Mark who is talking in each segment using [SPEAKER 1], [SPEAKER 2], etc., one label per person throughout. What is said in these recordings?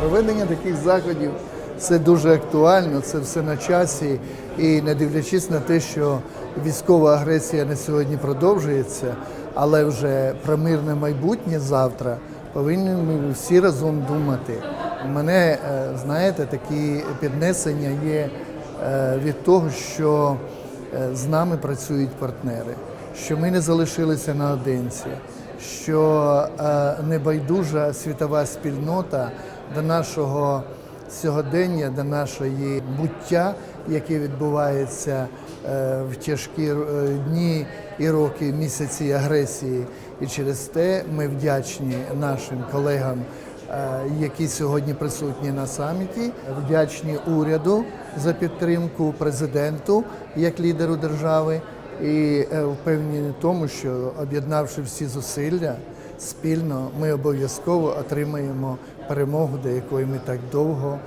[SPEAKER 1] Проведення таких заходів це дуже актуально, це все на часі. І не дивлячись на те, що військова агресія на сьогодні продовжується, але вже про мирне майбутнє завтра повинні ми всі разом думати. У мене, е, знаєте, такі піднесення є е, від того, що е, з нами працюють партнери, що ми не залишилися наодинці, що небайдужа світова спільнота до нашого сьогодення, до нашої буття, яке відбувається е, в тяжкі е, дні і роки, місяці агресії. І через те ми вдячні нашим колегам, е, які сьогодні присутні на саміті, вдячні уряду за підтримку президенту як лідеру держави. І впевнені в тому, що об'єднавши всі зусилля спільно, ми обов'язково отримаємо перемогу, до якої ми так довго,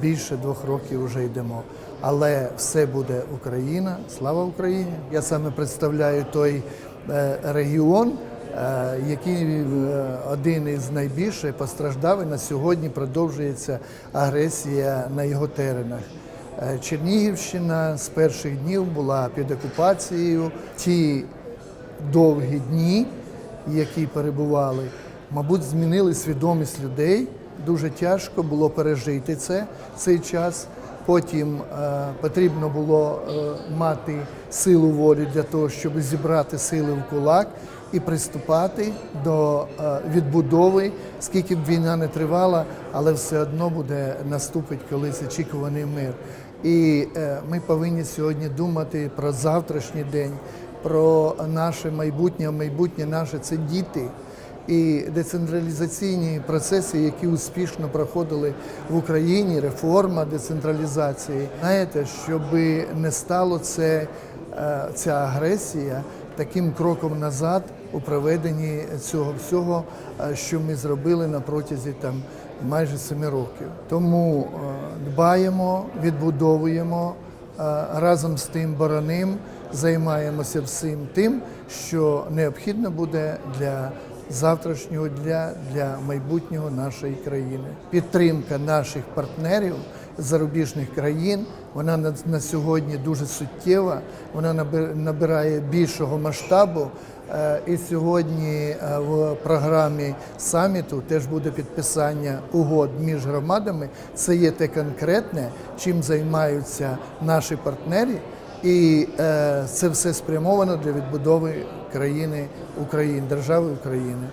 [SPEAKER 1] більше двох років вже йдемо. Але все буде Україна, слава Україні! Я саме представляю той е, регіон, е, який е, один із найбільше постраждав і на сьогодні продовжується агресія на його теренах. Чернігівщина з перших днів була під окупацією. Ті довгі дні, які перебували, мабуть, змінили свідомість людей. Дуже тяжко було пережити це цей час. Потім е, потрібно було е, мати силу волі для того, щоб зібрати сили в кулак і приступати до е, відбудови, скільки б війна не тривала, але все одно буде наступить колись очікуваний мир. І е, ми повинні сьогодні думати про завтрашній день, про наше майбутнє. Майбутнє наше це діти. І децентралізаційні процеси, які успішно проходили в Україні, реформа децентралізації. Знаєте, щоб не стало це, е, ця агресія таким кроком назад у проведенні цього всього, е, що ми зробили на протязі там майже семи років. Тому е, дбаємо, відбудовуємо разом з тим бороним, займаємося всім тим, що необхідно буде для завтрашнього дня для майбутнього нашої країни. Підтримка наших партнерів зарубіжних країн вона на, сьогодні дуже суттєва. Вона наби- набирає більшого масштабу. Е, І сьогодні е, в програмі саміту теж буде підписання угод між громадами. Це є те конкретне, чим займаються наші партнери. І е, це все спрямовано для відбудови країни України, держави України.